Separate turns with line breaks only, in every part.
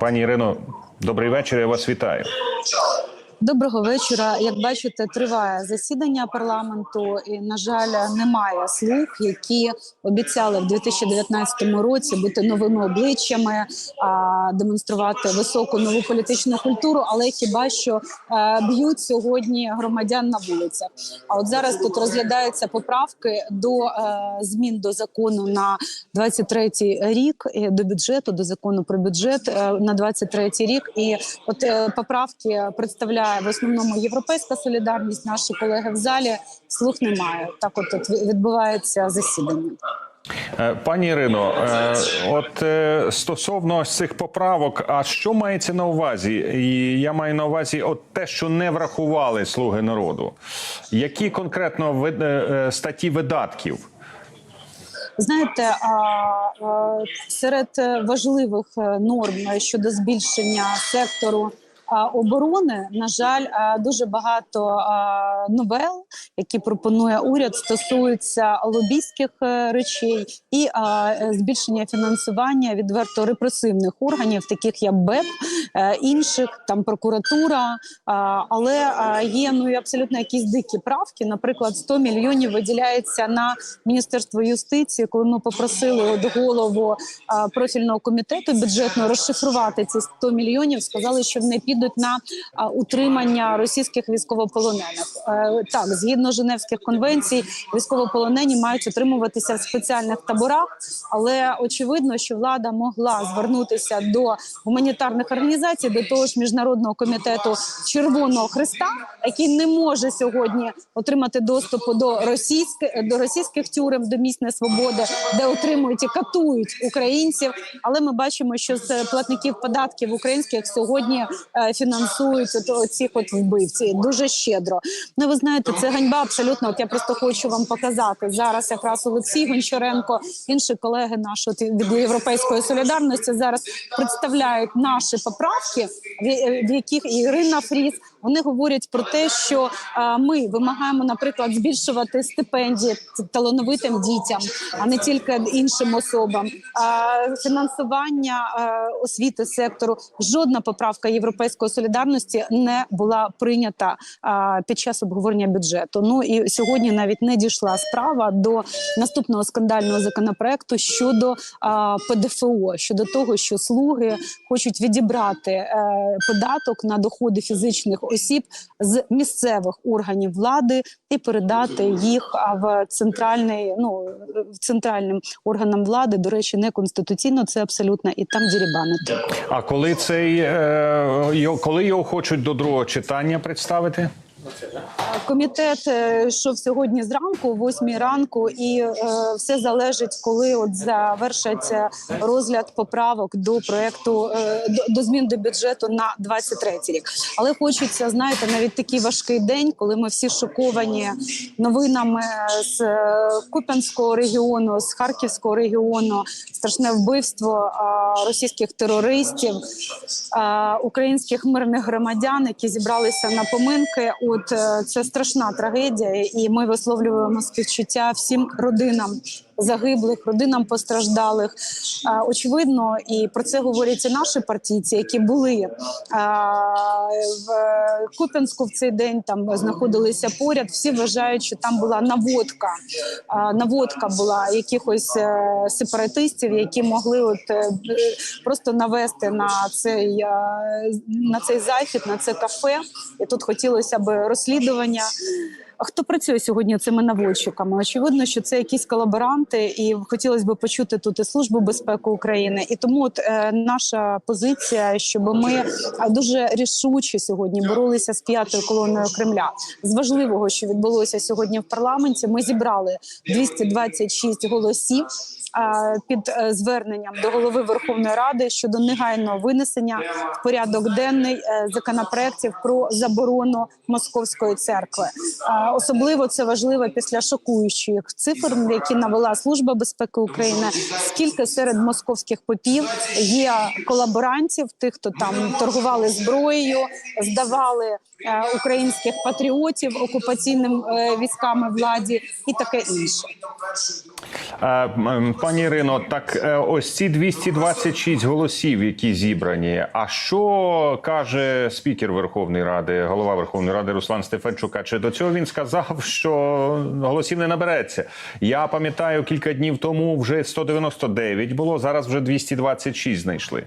Пані Ірино, добрий вечір. Я вас вітаю.
Доброго вечора. Як бачите, триває засідання парламенту, і на жаль, немає слуг, які обіцяли в 2019 році бути новими обличчями, а, демонструвати високу нову політичну культуру. Але хіба що е, б'ють сьогодні громадян на вулицях? А от зараз тут розглядаються поправки до е, змін до закону на 23-й рік до бюджету, до закону про бюджет е, на 23-й рік. І от поправки представляє в основному європейська солідарність. Наші колеги в залі слух немає. Так, от тут відбувається засідання.
Е, Пані Ірино, е, от е, стосовно цих поправок, а що мається на увазі? І я маю на увазі, от те, що не врахували слуги народу. Які конкретно статті видатків?
Знаєте, серед важливих норм щодо збільшення сектору. А, Оборони на жаль, дуже багато новел, які пропонує уряд, стосуються лобійських е, речей і е, збільшення фінансування відверто репресивних органів, таких як БЕП, е, інших там прокуратура. Але є ну абсолютно якісь дикі правки. Наприклад, 100 мільйонів виділяється на міністерство юстиції. Коли ми попросили от голову профільного комітету бюджетного розшифрувати ці 100 мільйонів, сказали, що вони підуть на утримання російських військовополонених. Е, Так, згідно Женевських конвенцій, військовополонені мають утримуватися в спеціальних таборах, але очевидно, що влада могла звернутися до гуманітарних організацій, до того ж міжнародного комітету Червоного Христа, який не може сьогодні отримати доступу до російських до російських тюрем, до місць несвободи, де утримують і катують українців. Але ми бачимо, що з платників податків українських сьогодні е, фінансують от, оцих от вбивці дуже щедро. Ну ви знаєте, це ганьба абсолютно. От я просто хочу вам показати зараз. Якраз Олексій Гончаренко, інші колеги наші от від європейської солідарності зараз представляють наші поправки, в- яких Ірина Фріз. Вони говорять про те, що е, ми вимагаємо, наприклад, збільшувати стипендії талановитим дітям, а не тільки іншим особам. Фінансування е, освіти сектору. Жодна поправка європейської солідарності не була прийнята е, під час обговорення бюджету. Ну і сьогодні навіть не дійшла справа до наступного скандального законопроекту щодо ПДФО, щодо того, що слуги хочуть відібрати податок на доходи фізичних осіб з місцевих органів влади і передати їх в центральний, ну центральним органам влади. До речі, не конституційно це абсолютно і там дірібанити.
А коли цей е, коли його хочуть до другого читання представити?
Комітет е, йшов сьогодні зранку, 8 ранку, і е, все залежить, коли от завершиться розгляд поправок до проекту е, до, змін до бюджету на 23 рік. Але хочеться, знаєте, навіть такий важкий день, коли ми всі шоковані новинами з е, Куп'янського регіону, з Харківського регіону, страшне вбивство е, російських терористів, е, українських мирних громадян, які зібралися на поминки. От е, це страшна трагедія, і ми висловлюємо співчуття всім родинам загиблих, родинам постраждалих. Очевидно, і про це говорять і наші партійці, які були в Куп'янську в цей день. Там знаходилися поряд. Всі вважають, що там була наводка. Наводка була якихось е, сепаратистів, які могли от е, просто навести на цей е, на цей захід, на це кафе. І тут хотілося б розслідування. Хто працює сьогодні цими наводчиками? Очевидно, що це якісь колаборанти, і хотілося б почути тут і службу безпеки України. І тому от е, наша позиція, щоб ми е, дуже рішуче сьогодні боролися з п'ятою колоною Кремля. З важливого, що відбулося сьогодні в парламенті, ми зібрали 226 голосів. Під е, зверненням до голови Верховної Ради щодо негайного винесення в порядок денний е, законопроєктів про заборону московської церкви. Особливо це важливо після шокуючих цифр, які навела Служба безпеки України. Скільки серед московських попів є колаборантів, тих, хто там торгували зброєю, здавали е, українських патріотів окупаційним військами владі і таке інше.
Пані Ірино, так е, ось ці 226 голосів, які зібрані. А що каже спікер Верховної Ради, голова Верховної Ради Руслан Стефанчука? Чи до цього він сказав, що голосів не набереться? Я пам'ятаю, кілька днів тому вже 199 було. Зараз вже 226 знайшли.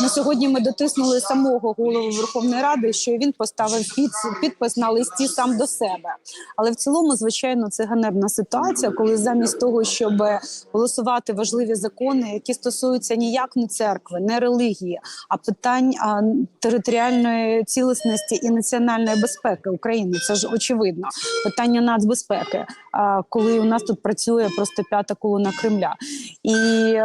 На сьогодні ми дотиснули самого голову Верховної Ради, що він поставив під, підпис на листі сам до себе. Але в цілому, звичайно, це ганебна ситуація, коли замість того, щоб голосувати важливі закони, які стосуються ніяк не церкви, не релігії, а питань територіальної цілісності і національної безпеки України. Це ж очевидно. Питання нацбезпеки, а, коли у нас тут працює просто п'ята колона Кремля. І е,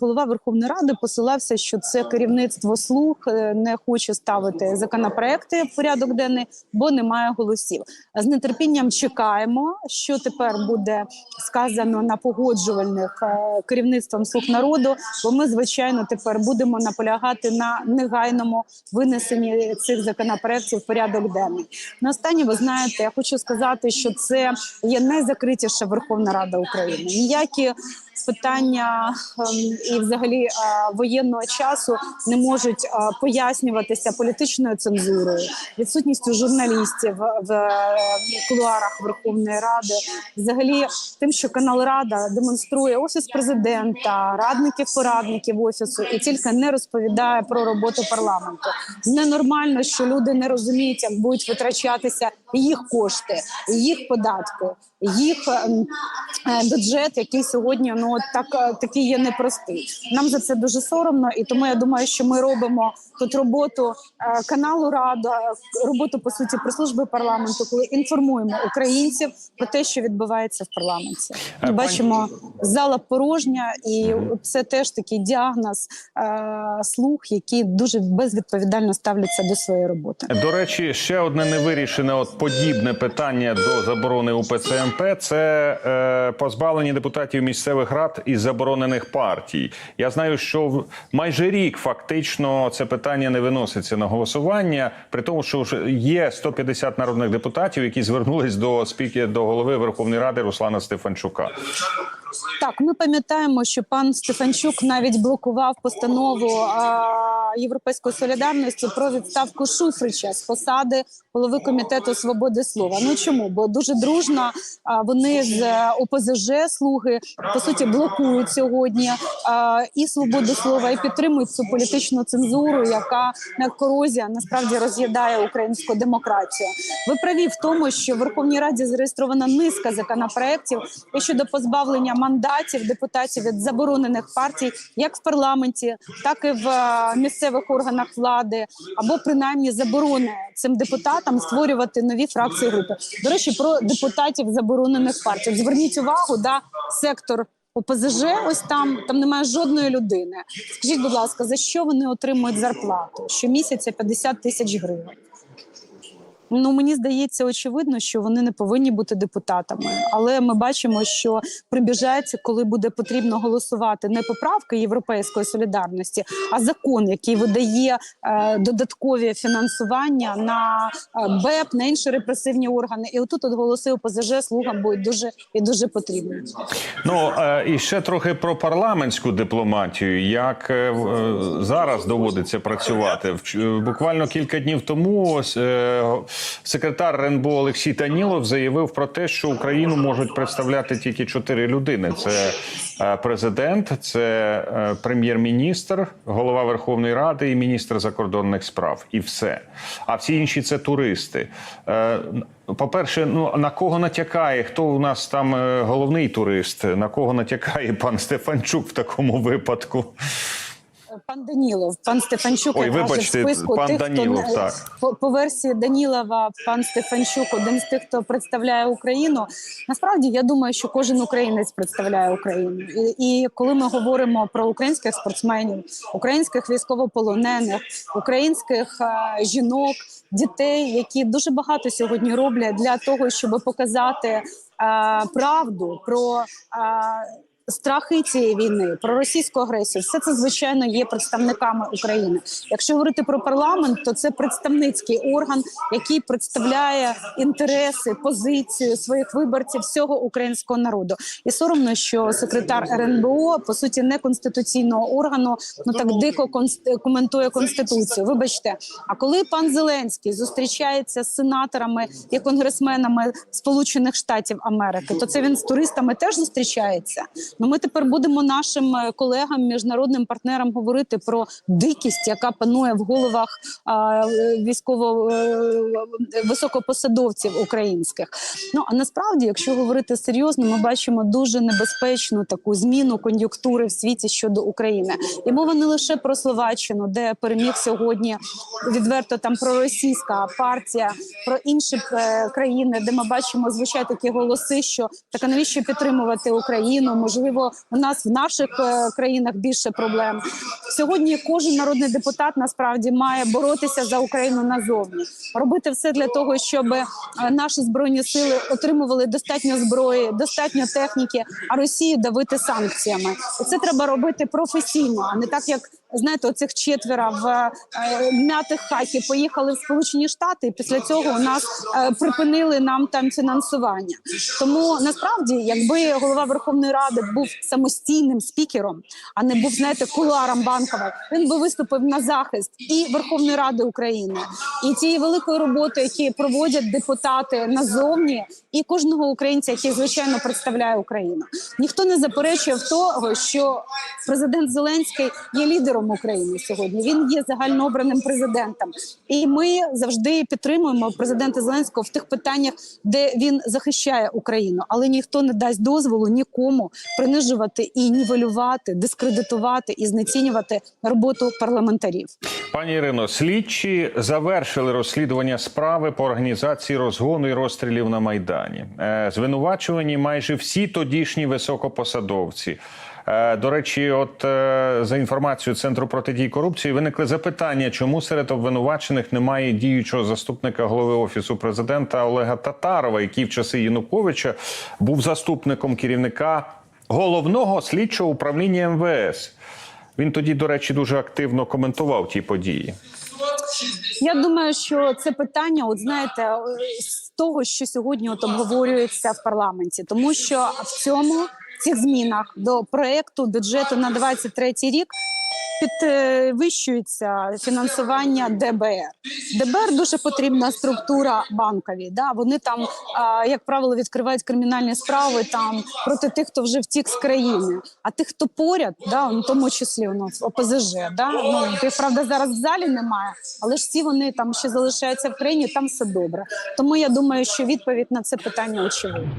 голова Верховної Ради посилався, що це керівництво слуг е, не хоче ставити законопроекти в порядок денний, бо немає голосів. З нетерпінням чекаємо, що тепер буде сказано на погоджувальних е, керівництвом слуг народу. Бо ми, звичайно, тепер будемо наполягати на негайному винесенні цих законопроектів в порядок денний. На останнє, ви знаєте, я хочу сказати, що це є найзакритіша Верховна Рада України. Ніякі питання ем, і, взагалі, е, воєнного часу не можуть е, пояснюватися політичною цензурою, відсутністю журналістів в кулуарах Верховної Ради, взагалі тим, що канал Рада демонструє офіс президента, радників, порадників офісу і тільки не розповідає про роботу парламенту. Ненормально, що люди не розуміють, як будуть витрачатися їх кошти, їх податки, їх ем, е, бюджет, який сьогодні ну так е, такий є непростий. Нам за це дуже соромно, і тому я думаю, що ми робимо тут роботу е, каналу Рада, роботу по суті про служби парламенту, коли інформуємо українців про те, що відбувається в парламенті. Ми бачимо зала порожня, і це теж такий діагноз слуг, які дуже безвідповідально ставляться до своєї роботи.
До речі, ще одне невирішене от подібне питання до заборони УПЦ МП – це е, позбавлення депутатів місцевих рад із заборонених партій. Я знаю, що в- майже рік фактично це питання не виноситься на голосування, при тому, що вже є 150 народних депутатів, які звернулись до спікера до голови Верховної Ради Руслана Стефанчука.
Так, ми пам'ятаємо, що пан Стефанчук навіть блокував постанову а, Європейської солідарності про відставку Шуфрича з посади голови комітету свободи слова. Ну чому? Бо дуже дружно вони з е, ОПЗЖ слуги по суті блокують сьогодні і свободу слова, і підтримують цю політичну цензуру, яка як корозія насправді роз'їдає українську демократію. Ви праві в тому, що в Верховній Раді зареєстрована низка законопроєктів і щодо позбавлення мандатів депутатів від заборонених партій, як в парламенті, так і в е, місцевих органах влади, або принаймні заборони цим депутатам створювати нові фракції групи. До речі, про депутатів заборонених партій. Зверніть увагу, да сектор. ОПЗЖ, ось там там немає жодної людини. Скажіть, будь ласка, за що вони отримують зарплату? Щомісяця 50 тисяч гривень. Ну мені здається, очевидно, що вони не повинні бути депутатами. Але ми бачимо, що прибіжається, коли буде потрібно голосувати не поправки європейської солідарності, а закон, який видає е, додаткові фінансування на е, БЕП, на інші репресивні органи. І отут от голоси ОПЗЖ слугам будуть дуже і дуже потрібні.
Ну е, і ще трохи про парламентську дипломатію. Як е, е, зараз доводиться працювати? Вч- Буквально кілька днів тому ось, е, секретар РНБО Олексій Танілов заявив про те, що Україну можуть представляти тільки чотири людини: це е, президент, це е, прем'єр-міністр, голова Верховної Ради і міністр закордонних справ. І все. А всі інші це туристи. Е, по-перше, ну на кого натякає? Хто у нас там головний турист? На кого натякає пан Стефанчук в такому випадку?
Пан Данілов, пан Стефанчук
Ой, вибачте,
в списку
пан
тих,
Данілов,
хто не-
так.
по, по версії Данілова, пан Стефанчук один з тих, хто представляє Україну. Насправді я думаю, що кожен українець представляє Україну. І, і коли ми говоримо про українських спортсменів, українських військовополонених, українських е, жінок, дітей, які дуже багато сьогодні роблять для того, щоб показати е, правду про. е, страхи цієї війни, про російську агресію, все це звичайно є представниками України. Якщо говорити про парламент, то це представницький орган, який представляє інтереси, позицію своїх виборців всього українського народу. І соромно, що секретар РНБО по суті не конституційного органу, ну так дико коментує конституцію. Вибачте, а коли пан Зеленський зустрічається з сенаторами і конгресменами Сполучених Штатів Америки, то це він з туристами теж зустрічається. Ну ми тепер будемо нашим е, колегам, міжнародним партнерам говорити про дикість, яка панує в головах а, е, військово е, високопосадовців українських. Ну а насправді, якщо говорити серйозно, ми бачимо дуже небезпечну таку зміну кон'юнктури в світі щодо України. І мова не лише про Словаччину, де переміг сьогодні відверто там проросійська партія, про інші країни, де ми бачимо звучать такі голоси, що так навіщо підтримувати Україну? Можливо, у нас в наших е, країнах більше проблем. Сьогодні кожен народний депутат насправді має боротися за Україну назовні, робити все для того, щоб е, наші збройні сили отримували достатньо зброї, достатньо техніки, а Росію давити санкціями. Це треба робити професійно, а не так як. Знаєте, оцих четверо в е, м'ятих хаті поїхали в Сполучені Штати. і Після цього у нас е, припинили нам там фінансування. Тому насправді, якби голова Верховної Ради був самостійним спікером, а не був знаєте кулуаром банкова, він би виступив на захист і Верховної Ради України, і тієї великої роботи, які проводять депутати назовні, і кожного українця, який звичайно представляє Україну. Ніхто не заперечує в того, що президент Зеленський є лідером України сьогодні. Він є загальнообраним президентом, і ми завжди підтримуємо президента Зеленського в тих питаннях, де він захищає Україну, але ніхто не дасть дозволу нікому принижувати і нівелювати, дискредитувати і знецінювати роботу парламентарів.
Пані Ірино, слідчі завершили розслідування справи по організації розгону і розстрілів на майдані. Е, Звинувачувані майже всі тодішні високопосадовці. Е, До речі, от е, за інформацією центру протидії корупції виникли запитання, чому серед обвинувачених немає діючого заступника голови офісу президента Олега Татарова, який в часи Януковича був заступником керівника головного слідчого управління МВС. Він тоді, до речі, дуже активно коментував ті події.
Я думаю, що це питання, от знаєте, того, що сьогодні от обговорюється в парламенті, тому що в цьому в цих змінах до проекту бюджету на 23 рік. Підвищується фінансування ДБР. ДБР дуже потрібна структура банкові. Да? Вони там, як правило, відкривають кримінальні справи там проти тих, хто вже втік з країни. А тих, хто поряд, да, в тому числі ну, в ОПЗЖ, да? ну, тих, правда, зараз в залі немає, але ж всі вони там ще залишаються в країні, там все добре. Тому я думаю, що відповідь на це питання очевидна.